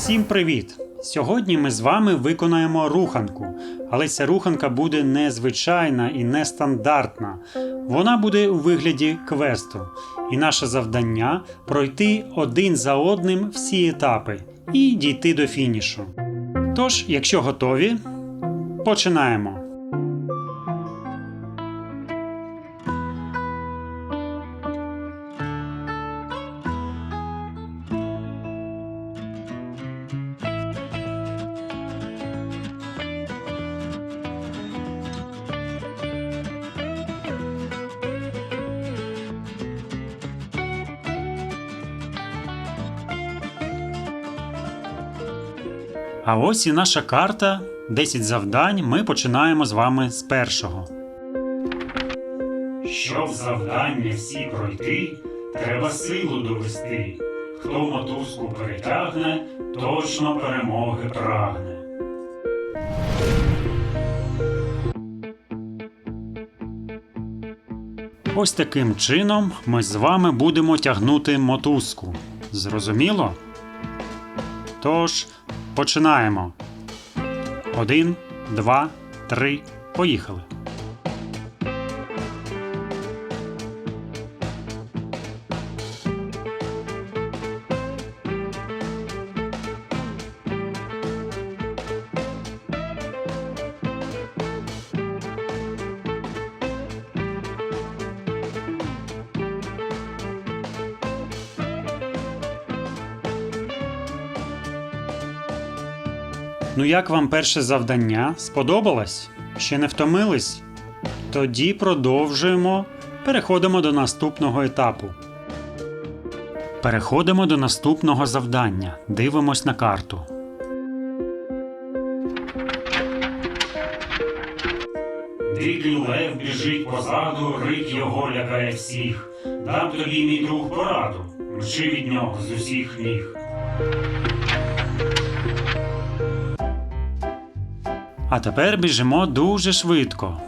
Всім привіт! Сьогодні ми з вами виконаємо руханку, але ця руханка буде незвичайна і нестандартна. Вона буде у вигляді квесту, і наше завдання пройти один за одним всі етапи і дійти до фінішу. Тож, якщо готові, починаємо. А ось і наша карта. 10 завдань. Ми починаємо з вами з першого. Щоб завдання всі пройти, треба силу довести. Хто мотузку перетягне, точно перемоги прагне. Ось таким чином ми з вами будемо тягнути мотузку. Зрозуміло? Тож, починаємо. Один, два, три. Поїхали. Ну як вам перше завдання? Сподобалось? Ще не втомились? Тоді продовжуємо. Переходимо до наступного етапу. Переходимо до наступного завдання. Дивимось на карту. Дикий лев біжить позаду, рик його лякає всіх. Дам тобі, мій друг, пораду. Мчи від нього з усіх ніг. А тепер біжимо дуже швидко.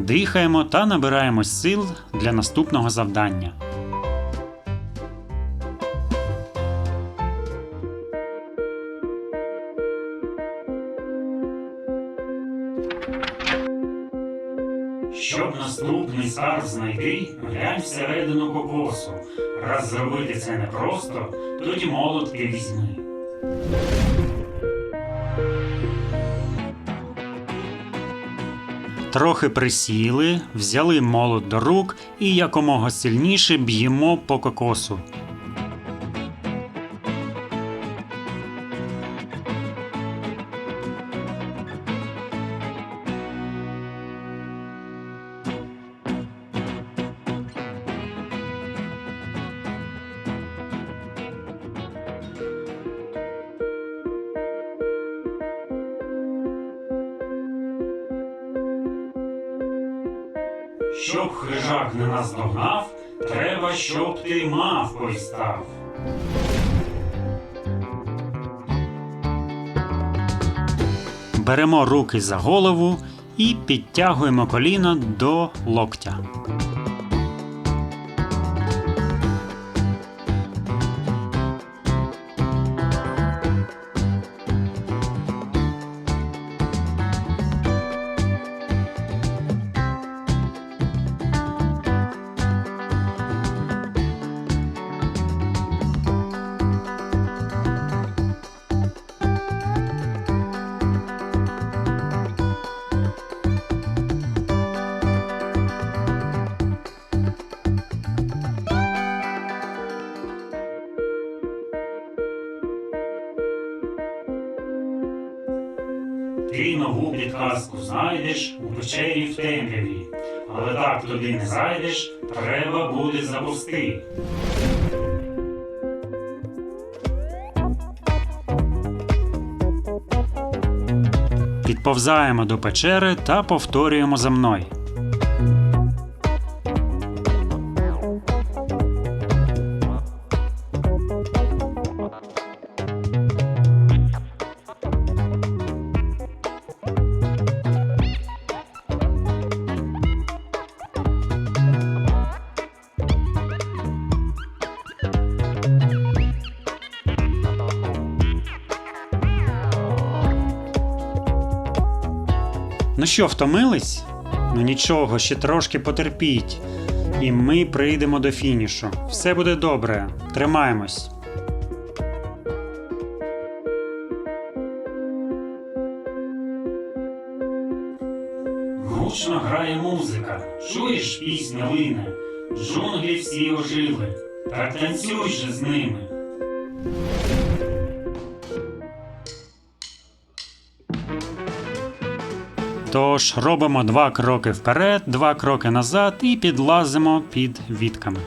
Дихаємо та набираємо сил для наступного завдання. Щоб наступний скарб знайти, глянь всередину кокосу. Раз зробити це непросто, тоді молотки візьми. Трохи присіли, взяли молот до рук і якомога сильніше б'ємо по кокосу. Щоб хижак не наздогнав, треба, щоб ти мавкою став. Беремо руки за голову і підтягуємо коліна до локтя. ти нову підказку знайдеш у печері в темряві, але так туди не зайдеш, треба буде запусти. Підповзаємо до печери та повторюємо за мною. Ну що, втомились? Ну нічого, ще трошки потерпіть. І ми прийдемо до фінішу. Все буде добре. Тримаємось. Гучно грає музика, чуєш пісня лине, джунглі всі ожили, так танцюй же з ними. Тож робимо два кроки вперед, два кроки назад і підлазимо під вітками.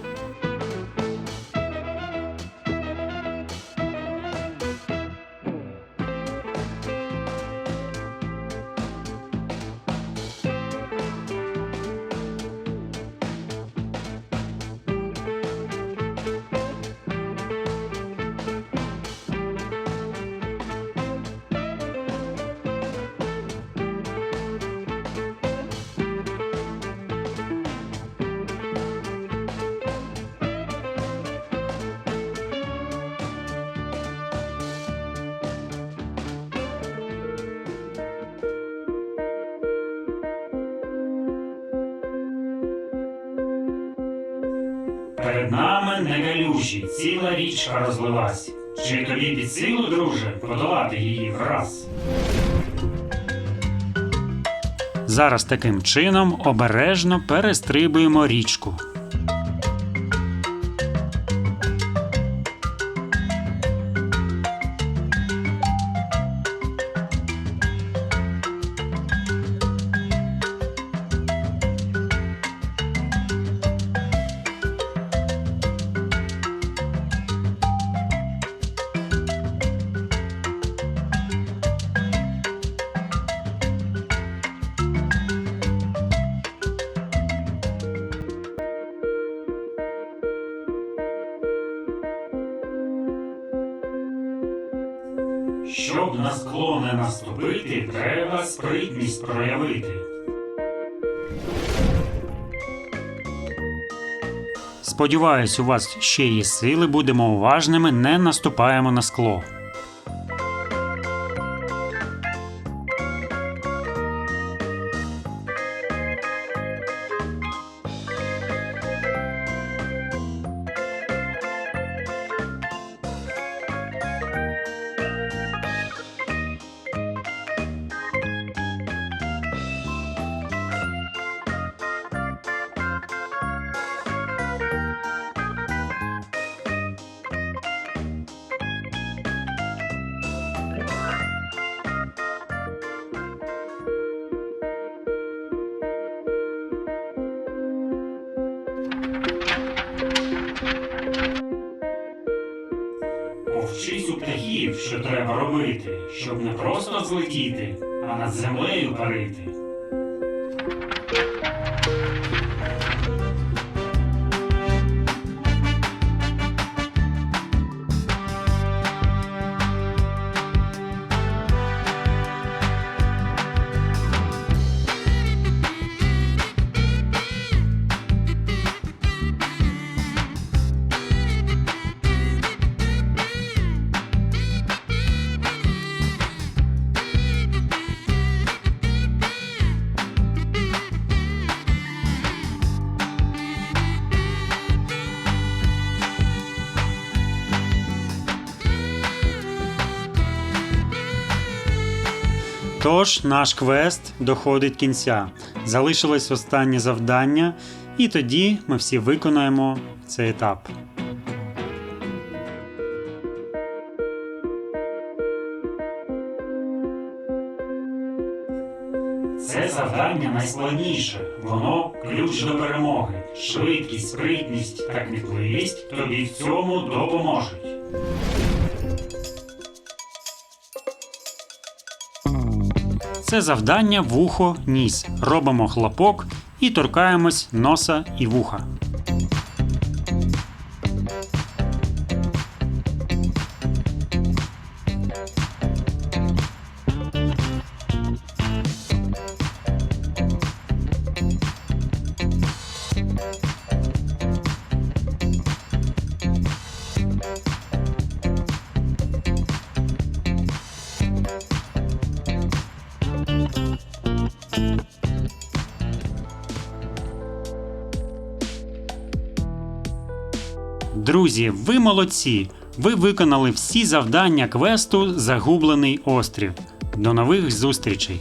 Перед нами невелючі, ціла річка розлилась. Чи тобі під силу, друже, подолати її враз? Зараз таким чином обережно перестрибуємо річку. Щоб на скло не наступити, треба спритність проявити. Сподіваюсь, у вас ще є сили, будемо уважними, не наступаємо на скло. Що треба робити, щоб не просто злетіти, а над землею парити. Тож наш квест доходить кінця. Залишилось останнє завдання, і тоді ми всі виконаємо цей етап. Це завдання найскладніше. Воно ключ до перемоги. Швидкість, спритність та кмітливість тобі в цьому допоможуть. Це завдання вухо ніс. Робимо хлопок і торкаємось носа і вуха. Друзі, ви молодці! Ви виконали всі завдання квесту Загублений острів. До нових зустрічей!